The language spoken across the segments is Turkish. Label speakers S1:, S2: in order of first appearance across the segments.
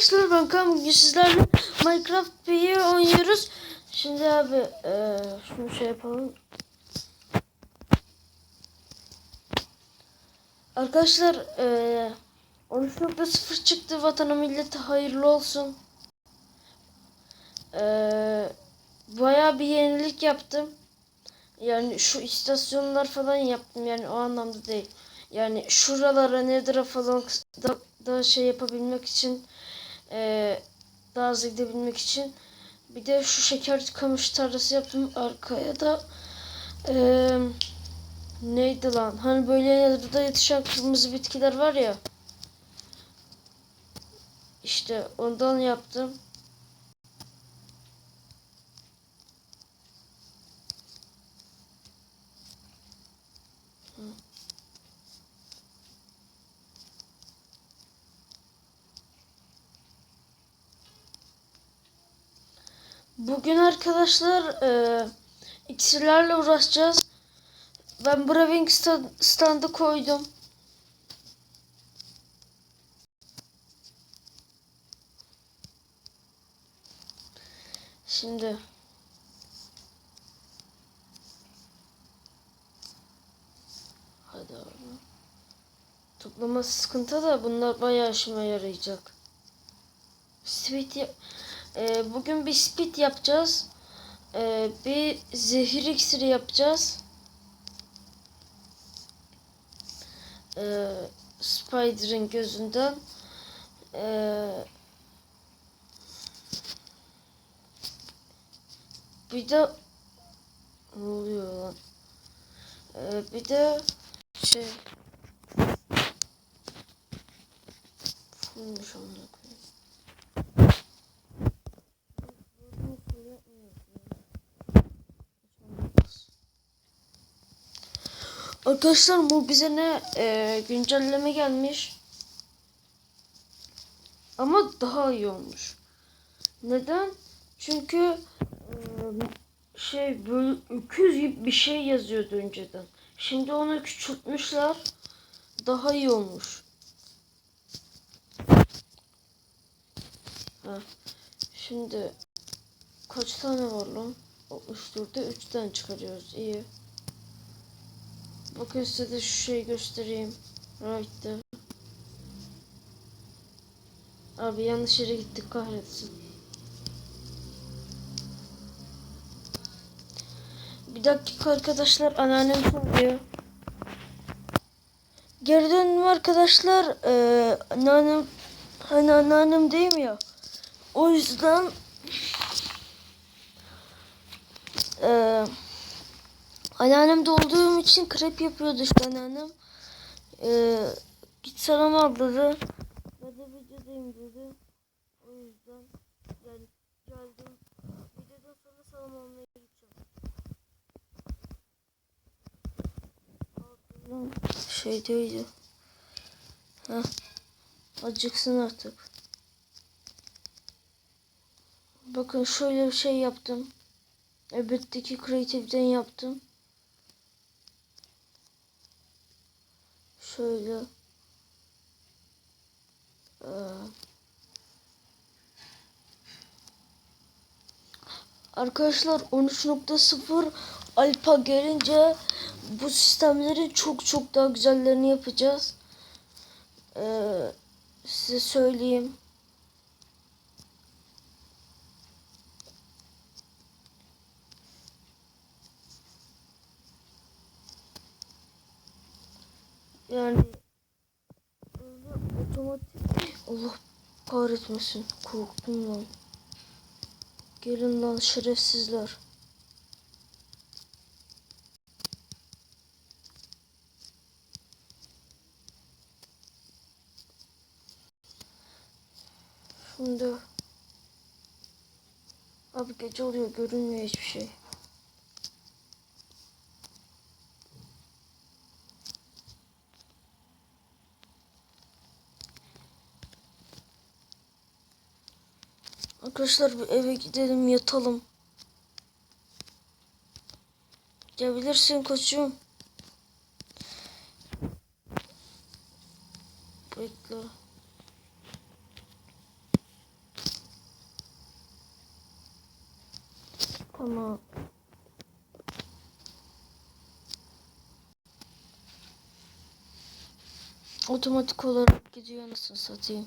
S1: arkadaşlar Kaan bugün sizlerle Minecraft P'yi oynuyoruz. Şimdi abi eee şunu şey yapalım. Arkadaşlar eee 13.0 çıktı vatana millete hayırlı olsun. Eee bayağı bir yenilik yaptım. Yani şu istasyonlar falan yaptım yani o anlamda değil. Yani şuralara nedir falan da, da şey yapabilmek için eee daha hızlı gidebilmek için. Bir de şu şeker kamış tarlası yaptım arkaya da. Eee neydi lan? Hani böyle yanında yetişen kırmızı bitkiler var ya. İşte ondan yaptım. Bugün arkadaşlar e, iksirlerle uğraşacağız. Ben Braving sta- standı koydum. Şimdi Hadi abi. Toplaması sıkıntı da bunlar bayağı işime yarayacak. Ya- Ee, bugün bir speed yapacağız. Ee, bir zehir iksiri yapacağız. Ee, Spider'ın gözünden. Ee, bir de ne oluyor lan? Ee, bir de şey Fulmuş amına Arkadaşlar bu bize ne e, güncelleme gelmiş. Ama daha iyi olmuş. Neden? Çünkü e, şey böyle öküz gibi bir şey yazıyordu önceden. Şimdi onu küçültmüşler. Daha iyi olmuş. Ha. Şimdi kaç tane var lan? 64'te 3 tane çıkarıyoruz. İyi. Bakın size de şu şeyi göstereyim. Right'te. Abi yanlış yere gittik kahretsin. Bir dakika arkadaşlar anneannem soruyor. Geri döndüm arkadaşlar. Ee, anneannem hani anneannem değil mi ya? O yüzden eee anneannemde olduğum için krep yapıyordu işte anneannem. Eee git selam al dedi. Ben de videodayım dedi. O yüzden yani geldim. Videodan sonra selam almaya gideceğim. Şey diyordu. Heh. Acıksın artık. Bakın şöyle bir şey yaptım. Öbetteki kreatiften yaptım. Şöyle. Ee, Arkadaşlar 13.0 alfa gelince bu sistemleri çok çok daha güzellerini yapacağız. Ee, size söyleyeyim. Yani otomatik Allah kahretmesin korktum lan. Gelin lan şerefsizler. Şimdi Abi gece oluyor görünmüyor hiçbir şey. Arkadaşlar bir eve gidelim yatalım. Gidebilirsin koçum. Bekle. Tamam. Otomatik olarak gidiyor nasıl satayım.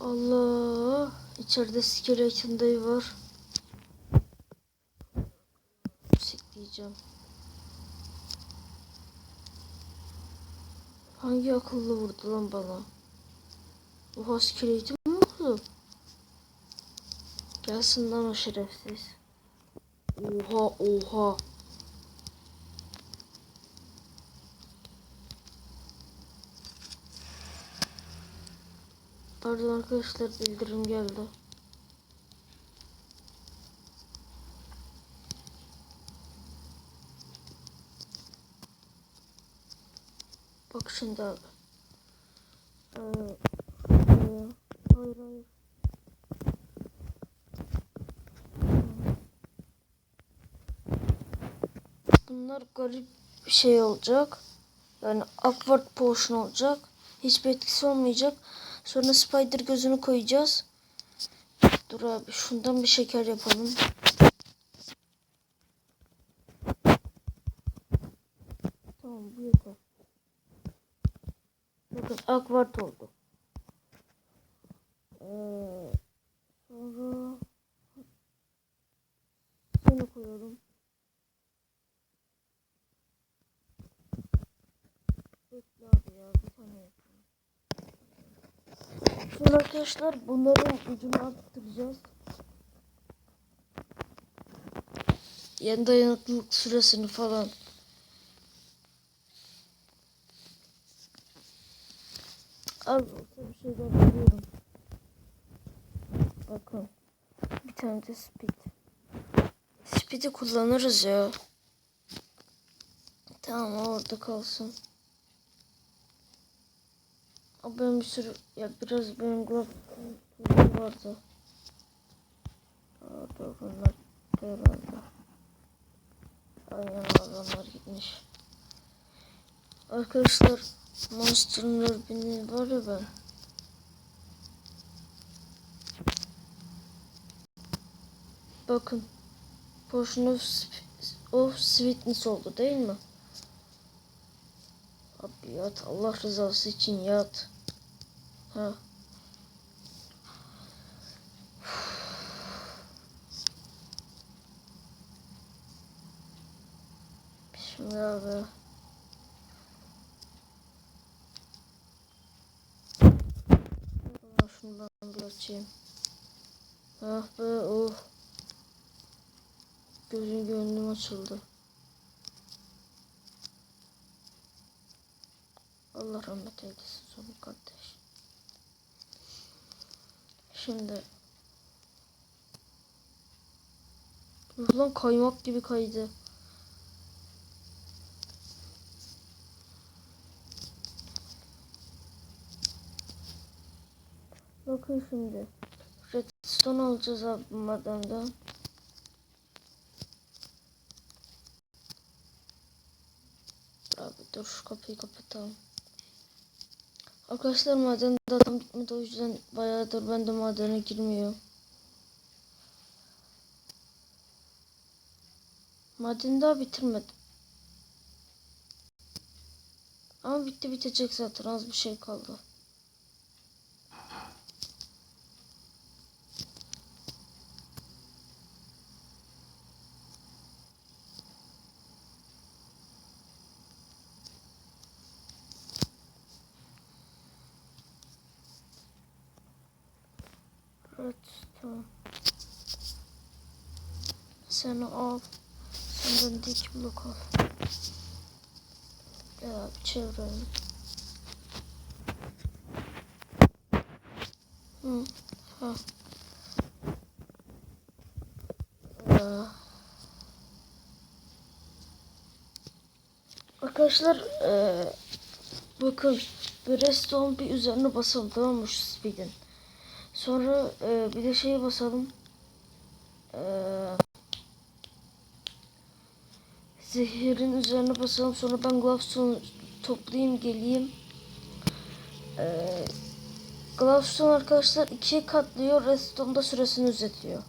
S1: Allah. İçeride skeleton dayı var. Sikleyeceğim. Hangi akıllı vurdu lan bana? Oha skeleton mi vurdu? Gelsin lan o şerefsiz. Oha oha. Pardon arkadaşlar bildirim geldi. Bak şimdi abi. Ee, e, hayır hayır. Bunlar garip bir şey olacak. Yani Upward Potion olacak. Hiçbir etkisi olmayacak. Sonra Spider gözünü koyacağız. Dur abi şundan bir şeker yapalım. Tamam bu yeter. Bakın Upward oldu. Ee, sonra seni koyalım. Bekle abi ya bir tane yapalım. Şimdi arkadaşlar bunların gücünü arttıracağız. Yani dayanıklılık süresini falan. Az olsa bir şeyler biliyorum. Bakın. Bir tane de speed. Speed'i kullanırız ya. Tamam orada kalsın. Ama benim bir sürü ya biraz benim glove vardı. Aa, dur bunlar herhalde. Aynen adamlar gitmiş. Arkadaşlar Monster'ın beni var ya ben. Bakın. Portion of, of sweetness oldu değil mi? Abi yat Allah rızası için yat. Ha. Şimdi abi. Şundan bir açayım. Ah be oh. Gözüm gönlüm açıldı. Allah rahmet eylesin son kardeş. Şimdi Dur kaymak gibi kaydı. Bakın şimdi. Redstone alacağız abi madenden. Abi dur şu kapıyı kapatalım. Arkadaşlar maden adam bitmedi o yüzden bayağıdır ben de madene girmiyorum. Madeni daha bitirmedim. Ama bitti bitecek zaten az bir şey kaldı. Sen al. Senden de iki blok al. Gel abi çevirelim. Hı. Ha. Aa. Arkadaşlar eee bakın bir bir üzerine basalım tamam mı şu speed'in. Sonra e, bir de şeye basalım. E, zehirin üzerine basalım. Sonra ben glowstone toplayayım geleyim. E, Glavstone arkadaşlar ikiye katlıyor. Redstone'da süresini uzatıyor.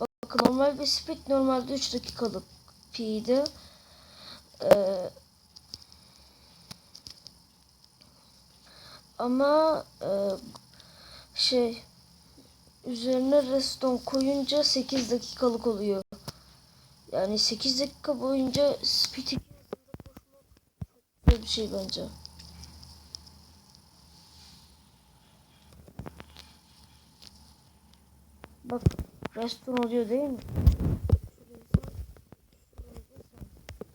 S1: Bakın normal bir speed normalde 3 dakikalık P'ydi. Ee, ama e, şey üzerine redstone koyunca 8 dakikalık oluyor. Yani 8 dakika boyunca speed bir şey bence. Bak redstone oluyor değil mi?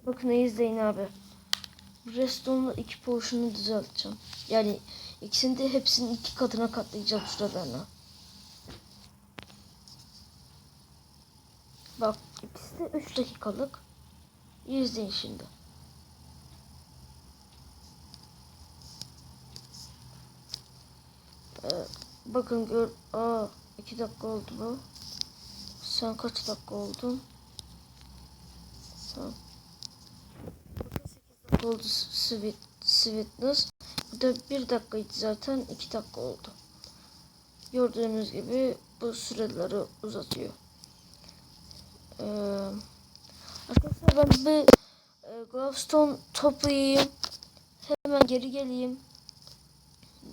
S1: Bakın izleyin abi. Redstone'la iki portion'u düzelteceğim. Yani ikisini de hepsinin iki katına katlayacağım şuralarına. Bak ikisi de 3 dakikalık. İzleyin şimdi. Ee, bakın gör. Aa 2 dakika oldu bu. Sen kaç dakika oldun? Sen. oldu sweet, sweetness. Bu da 1 dakikaydı zaten 2 dakika oldu. Gördüğünüz gibi bu süreleri uzatıyor. Ee, arkadaşlar ben bir e, Glowstone toplayayım. Hemen geri geleyim.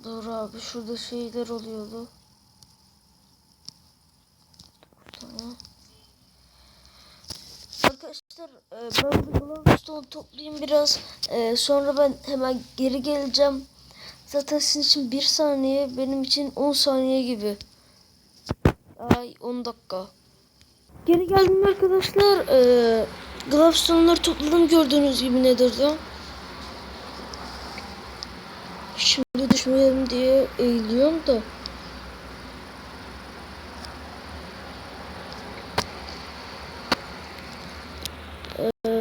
S1: Doğru abi şurada şeyler oluyordu. Tamam. Arkadaşlar e, ben bir Glowstone toplayayım biraz. E, sonra ben hemen geri geleceğim. Zaten sizin için 1 saniye benim için 10 saniye gibi. Ay 10 dakika. Geri geldim arkadaşlar. Ee, Glowstone'ları topladım gördüğünüz gibi Nether'da. Şimdi düşmeyelim diye eğiliyorum da. Ee,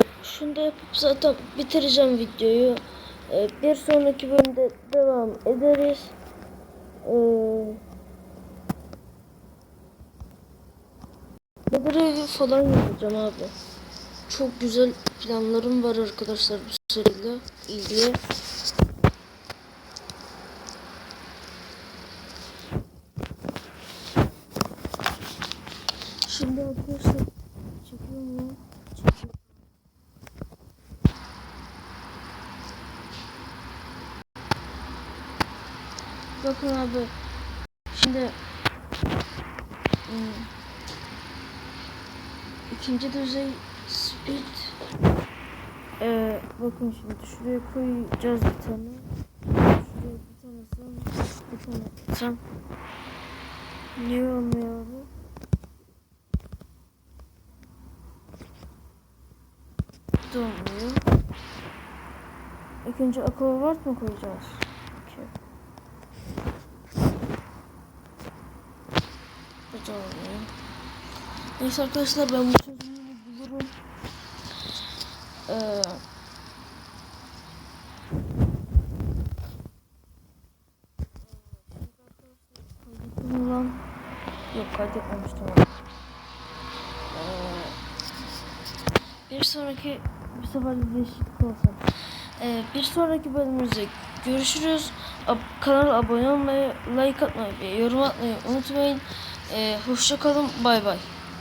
S1: yapıp zaten bitireceğim videoyu. Ee, bir sonraki bölümde devam ederiz. Ee, evi falan yapacağım abi. Çok güzel planlarım var arkadaşlar bu seriyle ilgili. Şimdi arkadaşlar çekiyor mu? Çekiyor. Bakın abi. Şimdi hmm, ikinci düzey speed ee, bakın şimdi şuraya koyacağız bir tane. Şuraya bir tane sen, bir tane sen. Niye olmuyor? Bu da olmuyor. İlk önce aquavart mı koyacağız? Okay. Bu da olmuyor. Neyse arkadaşlar ben bu çözümünü bulurum. Ee, lan. Yok kaydetmemiştim ama. Ee, bir sonraki bir sefer de değişiklik olsun. Ee, bir sonraki bölümümüzde görüşürüz. Ab kanala abone olmayı, like atmayı ve yorum atmayı unutmayın. Ee, hoşça kalın. Bay bay.